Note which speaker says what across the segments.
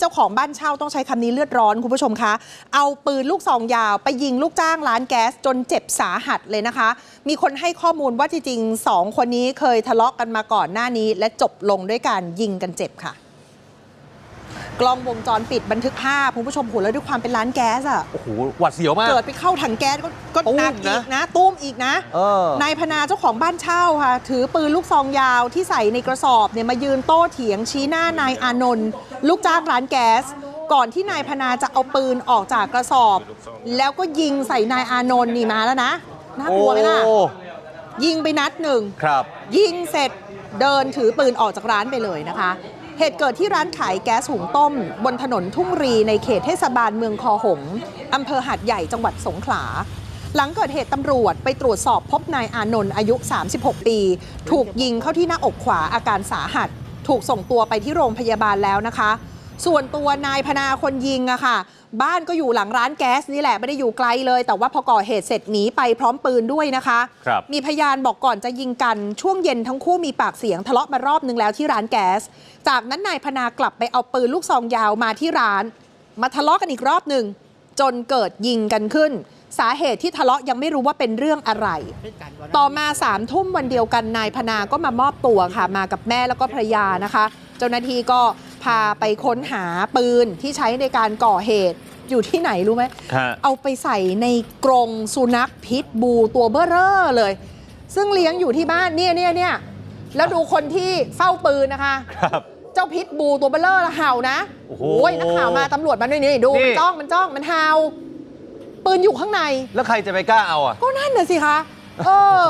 Speaker 1: เจ้าของบ้านเช่าต้องใช้คำนี้เลือดร้อนคุณผู้ชมคะ เอาปืนลูกซองยาวไปยิงลูกจ้างร้านแก๊สจนเจ็บสาหัสเลยนะคะ มีคนให้ข้อมูลว่าจริงๆสองคนนี้เคยทะเลาะกันมาก่อนหน้านี้ และจบลงด้วยการยิงกันเจ็บค่ะ กล้องวงจรปิดบันทึกภาพคุณผู้ชมโหแล้วด้วยความเป็นร้านแก๊สอะ
Speaker 2: โอ้โหหวัดเสียวมาก
Speaker 1: เกิดไปเข้าถังแก๊สก็ก็
Speaker 2: ตุ้ม
Speaker 1: หนัก
Speaker 2: นะ
Speaker 1: อีกนะตุ้มอีกนะ
Speaker 2: เออ
Speaker 1: นายพนาเจ้าของบ้านเช่าค่ะ ถือปืนลูกซองยาวที่ใส่ในกระสอบเนี่ยมายืนโต้เถียงชี้หน้านายอานนท์ลูกจ้างร้านแก๊ส ก่อนที่นายพนาจะเอาปืนออกจากกระสอบ แล้วก็ยิงใส่นายอานนท์นี่มาแล้วนะน่ากลัวไหมล่ะ
Speaker 2: โอ้
Speaker 1: ยิงไปนัดหนึ่ง
Speaker 2: ครับ
Speaker 1: ยิงเสร็จเดินถือปืนออกจากร้านไปเลยนะคะ เหตุเกิดที่ร้านขายแก๊สหุงต้ม บนถนนทุ่งรีในเขตเทศบาลเมืองคอหงอำเภอหาดใหญ่จังหวัดสงขลา หลังเกิดเหตุตำรวจไปตรวจสอบพบนายอานนท์อายุ 36 ปี ถูกยิงเข้าที่หน้าอกขวาอาการสาหัส ถูกส่งตัวไปที่โรงพยาบาลแล้วนะคะ ส่วนตัวนายพนาคนยิงอะค่ะ บ้านก็อยู่หลังร้านแก๊สนี่แหละไม่ได้อยู่ไกลเลย แต่ว่าพอก่อเหตุเสร็จหนีไปพร้อมปืนด้วยนะคะ
Speaker 2: ครับ
Speaker 1: มีพยานบอกก่อนจะยิงกันช่วงเย็นทั้งคู่มีปากเสียงทะเลาะมารอบนึงแล้วที่ร้านแก๊ส จากนั้นนายพนากลับไปเอาปืนลูกซองยาวมาที่ร้าน มาทะเลาะกันอีกรอบหนึ่งจนเกิดยิงกันขึ้น สาเหตุที่ทะเลาะยังไม่รู้ว่าเป็นเรื่องอะไร ต่อมาสามทุ่มวันเดียวกันนายพนาก็มามอบตัวค่ะ มากับแม่แล้วก็ภรรยานะคะ เจ้าหน้าที่ก็ พาไปค้นหาปืนที่ใช้ในการก่อเหตุอยู่ที่ไหนรู้ไหม
Speaker 2: ฮะ
Speaker 1: เอาไปใส่ในกรงสุนัขพิษบูตัวเบ้อเร่อเลย ซึ่งเลี้ยงอยู่ที่บ้านเนี่ยเนี่ยเนี่ยแล้วดูคนที่เฝ้าปืนนะคะ
Speaker 2: ครับ
Speaker 1: เจ้าพิษบูตัวเบลเลอร์เห่านะ
Speaker 2: โอ้โห
Speaker 1: ยนักข่าวมาตำรวจมาด้วยนี่ดู
Speaker 2: นี่
Speaker 1: มันจ้องมันจ้องมันเห่าปืนอยู่ข้างใน
Speaker 2: แล้วใครจะไปกล้าเอาอะ
Speaker 1: ก็นั่นน่ะสิคะ เออ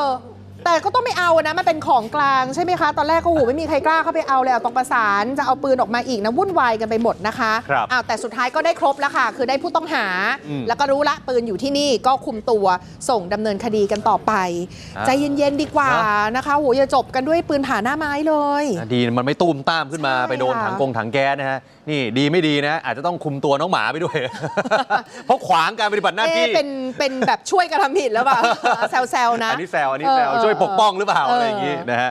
Speaker 1: แต่ก็ต้องไม่เอานะมันเป็นของกลางใช่ไหมคะ ตอนแรกก็หูไม่มีใครกล้าเข้าไปเอาเลยเอาต้องประสานจะเอาปืนออกมาอีกนะวุ่นวายกันไปหมดนะคะ
Speaker 2: ครับ
Speaker 1: อ้าวแต่สุดท้ายก็ได้ครบแล้วค่ะ คือได้ผู้ต้องหา
Speaker 2: อืม
Speaker 1: แล้วก็รู้ละปืนอยู่ที่นี่ก็คุมตัวส่งดำเนินคดีกันต่อไป
Speaker 2: อะ
Speaker 1: ใจเย็นๆดีกว่านะคะโหอย่าจบกันด้วยปืนผ่าหน้าไม้เลย
Speaker 2: ดีมันไม่ตูมตามขึ้นมา
Speaker 1: ใช่
Speaker 2: ไปโดน
Speaker 1: ค่ะ
Speaker 2: ถังกงถังแก๊สนะฮะนี่ดีไม่ดีนะ อาจจะต้องคุมตัวน้องหมาไปด้วย เพราะขวางการปฏิบัติหน้าที่
Speaker 1: เอ๊ะเป็นเป็นแบบช่วยกระทำผิดแล้วเปล่า แซวๆนะ
Speaker 2: อันนี้แซวอันนี้แซว
Speaker 1: เออ
Speaker 2: ช่วยปกป้องหรือเปล่า
Speaker 1: เอออ
Speaker 2: อะไรอย่างงี้นะฮะ